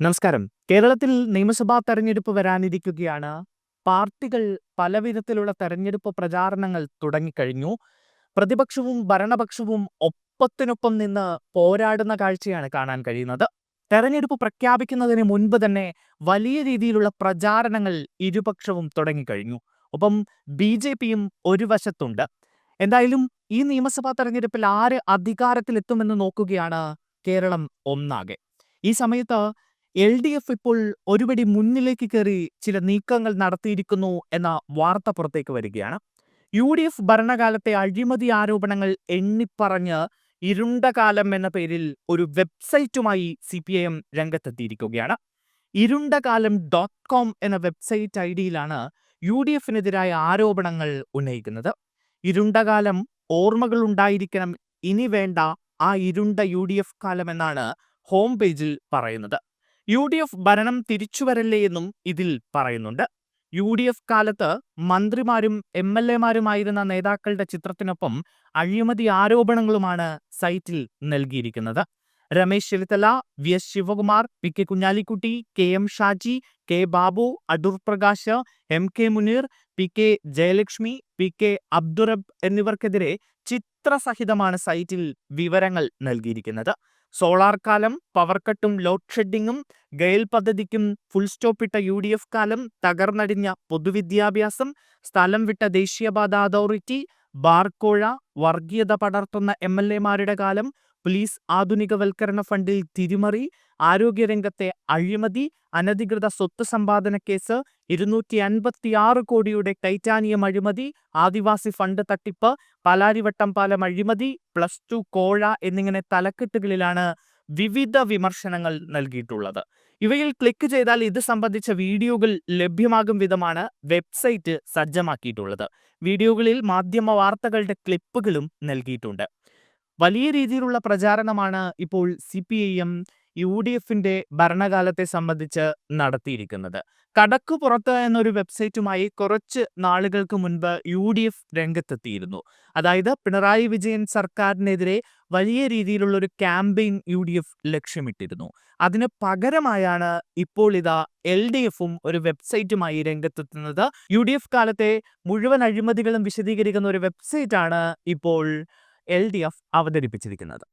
നമസ്കാരം. കേരളത്തിൽ നിയമസഭാ തെരഞ്ഞെടുപ്പ് വരാനിരിക്കുകയാണ്. പാർട്ടികൾ പലവിധത്തിലുള്ള തെരഞ്ഞെടുപ്പ് പ്രചാരണങ്ങൾ തുടങ്ങിക്കഴിഞ്ഞു. പ്രതിപക്ഷവും ഭരണപക്ഷവും ഒപ്പത്തിനൊപ്പം നിന്ന് പോരാടുന്ന കാഴ്ചയാണ് കാണാൻ കഴിയുന്നത്. തെരഞ്ഞെടുപ്പ് പ്രഖ്യാപിക്കുന്നതിന് മുൻപ് തന്നെ വലിയ രീതിയിലുള്ള പ്രചാരണങ്ങൾ ഇരുപക്ഷവും തുടങ്ങിക്കഴിഞ്ഞു. ഒപ്പം ബി ജെ പിയും ഒരു വശത്തുണ്ട്. എന്തായാലും ഈ നിയമസഭാ തെരഞ്ഞെടുപ്പിൽ ആര് അധികാരത്തിലെത്തുമെന്ന് നോക്കുകയാണ് കേരളം ഒന്നാകെ. ഈ സമയത്ത് എൽ ഡി എഫ് ഇപ്പോൾ ഒരുപടി മുന്നിലേക്ക് കയറി ചില നീക്കങ്ങൾ നടത്തിയിരിക്കുന്നു എന്ന വാർത്ത പുറത്തേക്ക് വരികയാണ്. യു ഡി എഫ് ഭരണകാലത്തെ അഴിമതി ആരോപണങ്ങൾ എണ്ണിപ്പറഞ്ഞ് ഇരുണ്ടകാലം എന്ന പേരിൽ ഒരു വെബ്സൈറ്റുമായി സി പി ഐ എം രംഗത്തെത്തിയിരിക്കുകയാണ്. ഇരുണ്ട കാലം ഡോട്ട് കോം എന്ന വെബ്സൈറ്റ് ഐ ഡിയിലാണ് യു ഡി എഫിനെതിരായ ആരോപണങ്ങൾ ഉന്നയിക്കുന്നത്. ഇരുണ്ടകാലം ഓർമ്മകൾ ഉണ്ടായിരിക്കണം ഇനി വേണ്ട ആ ഇരുണ്ട യു ഡി എഫ് കാലം എന്നാണ് ഹോം പേജിൽ പറയുന്നത്. യു ഡി എഫ് ഭരണം തിരിച്ചുവരല്ലേ എന്നും ഇതിൽ പറയുന്നുണ്ട്. യു ഡി എഫ് കാലത്ത് മന്ത്രിമാരും എം എൽ എമാരുമായിരുന്ന നേതാക്കളുടെ ചിത്രത്തിനൊപ്പം അഴിമതി ആരോപണങ്ങളുമാണ് സൈറ്റിൽ നൽകിയിരിക്കുന്നത്. Ramesh Chennithala V. S. Sivakumar P. K. Kunhalikutty K. M. Shaji K. Babu Adoor Prakash M. K. Muneer P. K. Jayalakshmi P. K. Abdurab എന്നിവർക്കെതിരെ ചിത്രസഹിതമാണ് സൈറ്റിൽ വിവരങ്ങൾ നൽകിയിരിക്കുന്നത്. സോളാർ കാലം പവർ കട്ടും ലോഡ് ഷെഡിങ്ങും ഗയൽ പദ്ധതിക്കും ഫുൾ സ്റ്റോപ്പ് ഇട്ട യു ഡി എഫ് കാലം തകർന്നടിഞ്ഞ പൊതുവിദ്യാഭ്യാസം സ്ഥലം വിട്ട ദേശീയപാത അതോറിറ്റി ബാർക്കോഴ വർഗീയത പടർത്തുന്ന എം. എൽ. എമാരുടെ കാലം പോലീസ് ആധുനികവൽക്കരണ ഫണ്ടിൽ തിരിമറി ആരോഗ്യരംഗത്തെ അഴിമതി അനധികൃത സ്വത്ത് സമ്പാദന കേസ് ഇരുന്നൂറ്റി അൻപത്തിയാറ് കോടിയുടെ ടൈറ്റാനിയം അഴിമതി ആദിവാസി ഫണ്ട് തട്ടിപ്പ് പാലാരിവട്ടം പാലം അഴിമതി പ്ലസ് ടു കോഴ എന്നിങ്ങനെ തലക്കെട്ടുകളിലാണ് വിവിധ വിമർശനങ്ങൾ നൽകിയിട്ടുള്ളത്. ഇവയിൽ ക്ലിക്ക് ചെയ്താൽ ഇത് സംബന്ധിച്ച വീഡിയോകൾ ലഭ്യമാകും വിധമാണ് വെബ്സൈറ്റ് സജ്ജമാക്കിയിട്ടുള്ളത്. വീഡിയോകളിൽ മാധ്യമ വാർത്തകളുടെ ക്ലിപ്പുകളും നൽകിയിട്ടുണ്ട്. വലിയ രീതിയിലുള്ള പ്രചാരണമാണ് ഇപ്പോൾ C P I M U D എഫിന്റെ ഭരണകാലത്തെ സംബന്ധിച്ച് നടത്തിയിരിക്കുന്നത്. കടക്കു പുറത്ത് എന്നൊരു വെബ്സൈറ്റുമായി കുറച്ച് നാളുകൾക്ക് മുൻപ് യു ഡി എഫ് രംഗത്തെത്തിയിരുന്നു. അതായത് പിണറായി വിജയൻ സർക്കാരിനെതിരെ വലിയ രീതിയിലുള്ള ഒരു ക്യാമ്പയിൻ യു ഡി എഫ് ലക്ഷ്യമിട്ടിരുന്നു. അതിന് പകരമായാണ് ഇപ്പോൾ ഇതാ എൽ ഡി എഫും ഒരു വെബ്സൈറ്റുമായി രംഗത്തെത്തുന്നത്. യു ഡി എഫ് കാലത്തെ മുഴുവൻ അഴിമതികളും വിശദീകരിക്കുന്ന ഒരു വെബ്സൈറ്റാണ് ഇപ്പോൾ എൽ ഡി എഫ് അവതരിപ്പിച്ചിരിക്കുന്നത്.